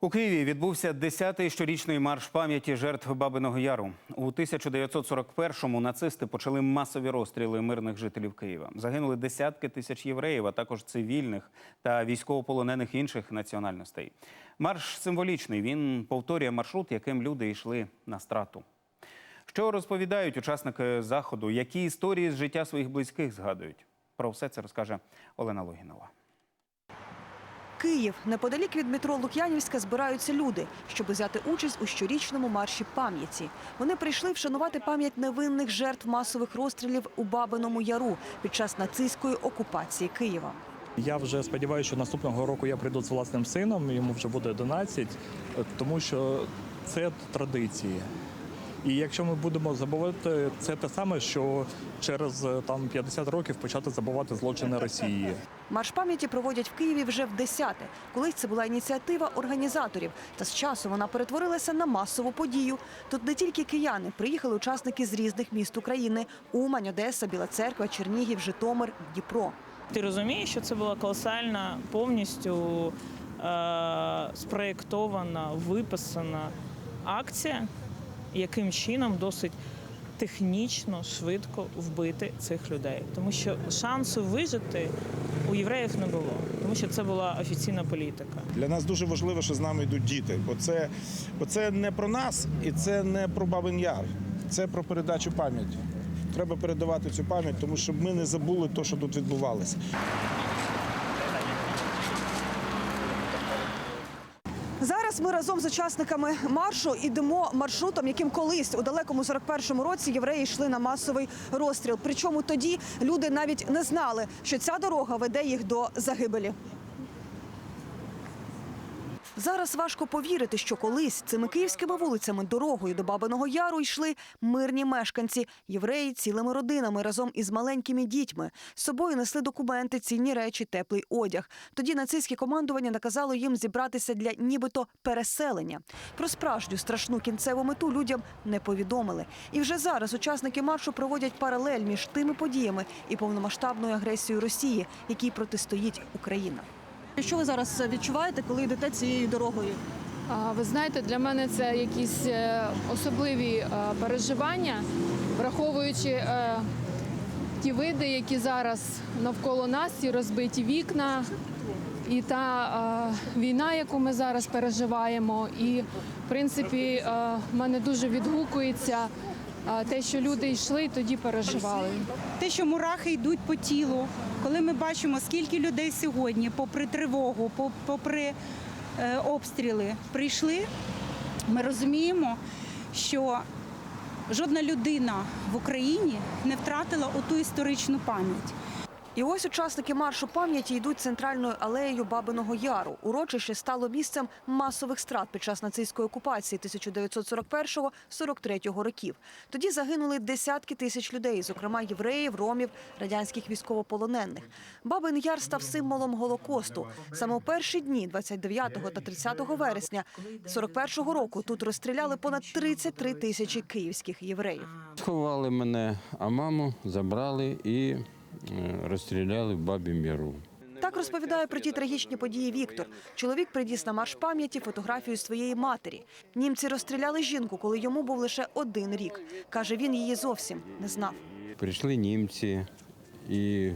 У Києві відбувся 10-й щорічний марш пам'яті жертв Бабиного Яру. У 1941-му нацисти почали масові розстріли мирних жителів Києва. Загинули десятки тисяч євреїв, а також цивільних та військовополонених інших національностей. Марш символічний. Він повторює маршрут, яким люди йшли на страту. Що розповідають учасники заходу, які історії з життя своїх близьких згадують? Про все це розкаже Олена Логінова. Київ неподалік від метро Лук'янівська збираються люди, щоб взяти участь у щорічному марші пам'яті. Вони прийшли вшанувати пам'ять невинних жертв масових розстрілів у Бабиному Яру під час нацистської окупації Києва. Я вже сподіваюся, що наступного року я прийду з власним сином, йому вже буде 11, е, тому що це традиції. І якщо ми будемо забувати, це те саме, що через там 50 років почати забувати злочини Росії. Марш пам'яті проводять в Києві вже в десяте. Колись це була ініціатива організаторів, та з часу вона перетворилася на масову подію. Тут не тільки кияни, приїхали учасники з різних міст України: Умань, Одеса, Біла Церква, Чернігів, Житомир, Дніпро. Ти розумієш, що це була колосальна, повністю е- спроєктована, виписана акція, яким чином досить технічно, швидко вбити цих людей. Тому що шансу вижити у євреїв не було, тому що це була офіційна політика. Для нас дуже важливо, що з нами йдуть діти. Бо це, бо це не про нас і це не про Бабин Яр. Це про передачу пам'яті. Треба передавати цю пам'ять, тому що ми не забули те, що тут відбувалося. Зараз ми разом з учасниками маршу йдемо маршрутом, яким колись у далекому 41-му році євреї йшли на масовий розстріл. Причому тоді люди навіть не знали, що ця дорога веде їх до загибелі. Зараз важко повірити, що колись цими київськими вулицями дорогою до Бабиного Яру йшли мирні мешканці, євреї цілими родинами разом із маленькими дітьми. З собою несли документи, цінні речі, теплий одяг. Тоді нацистське командування наказало їм зібратися для нібито переселення. Про справжню страшну кінцеву мету людям не повідомили. І вже зараз учасники маршу проводять паралель між тими подіями і повномасштабною агресією Росії, якій протистоїть Україна. Що ви зараз відчуваєте, коли йдете цією дорогою? Ви знаєте, для мене це якісь е, особливі е, переживання, враховуючи е, ті види, які зараз навколо нас, ті розбиті вікна, і та війна, яку ми зараз переживаємо. І в принципі, мене дуже відгукується те, що люди йшли тоді переживали. те, що мурахи йдуть по тілу, коли ми бачимо, скільки людей сьогодні, попри тривогу, по- попри е, обстріли, прийшли, ми розуміємо, що жодна людина в Україні не втратила оту історичну пам'ять. І ось учасники маршу пам'яті йдуть центральною алеєю Бабиного Яру. Урочище стало місцем масових страт під час нацистської окупації 1941-43 років. Тоді загинули десятки тисяч людей, зокрема євреїв, ромів, радянських військовополонених. Бабин Яр став символом голокосту. Саме у перші дні, 29 та 30 вересня 41-го року, тут розстріляли понад 33 тисячі київських євреїв. Сховали мене, а маму забрали і розстріляли в Бабім Яру. Так розповідає про ті трагічні події Віктор. Чоловік приніс на марш пам'яті фотографію своєї матері. Німці розстріляли жінку, коли йому був лише один рік. Каже, він її зовсім не знав. Прийшли німці і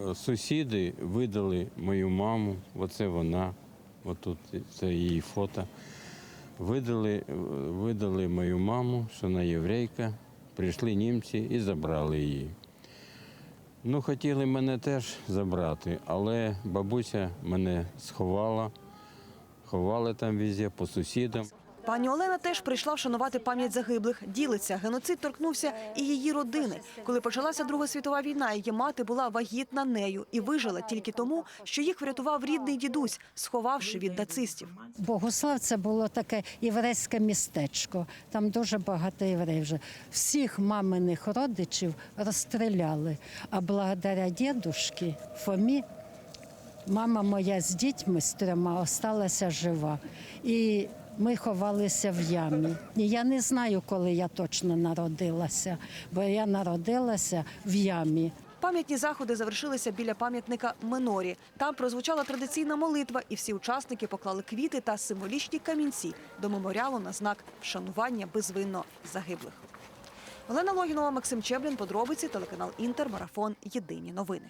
е, сусіди видали мою маму, оце вона, отут це її фото. Видали, е, видали мою маму, що вона єврейка. Прийшли німці і забрали її. Ну, хотіли мене теж забрати, але бабуся мене сховала, ховали там візі по сусідам. Пані Олена теж прийшла вшанувати пам'ять загиблих. Ділиться, геноцид торкнувся і її родини. Коли почалася Друга світова війна, її мати була вагітна нею і вижила тільки тому, що їх врятував рідний дідусь, сховавши від нацистів. Богослав це було таке єврейське містечко. Там дуже багато євреїв. вже. Всіх маминих родичів розстріляли. А благодаря дідушки Фомі мама моя з дітьми з трьома осталася жива. І ми ховалися в ямі. Я не знаю, коли я точно народилася, бо я народилася в ямі. Пам'ятні заходи завершилися біля пам'ятника Менорі. Там прозвучала традиційна молитва, і всі учасники поклали квіти та символічні камінці до меморіалу на знак вшанування безвинно загиблих. Олена Логінова, Максим Чеблін, подробиці, телеканал Інтер, марафон. Єдині новини.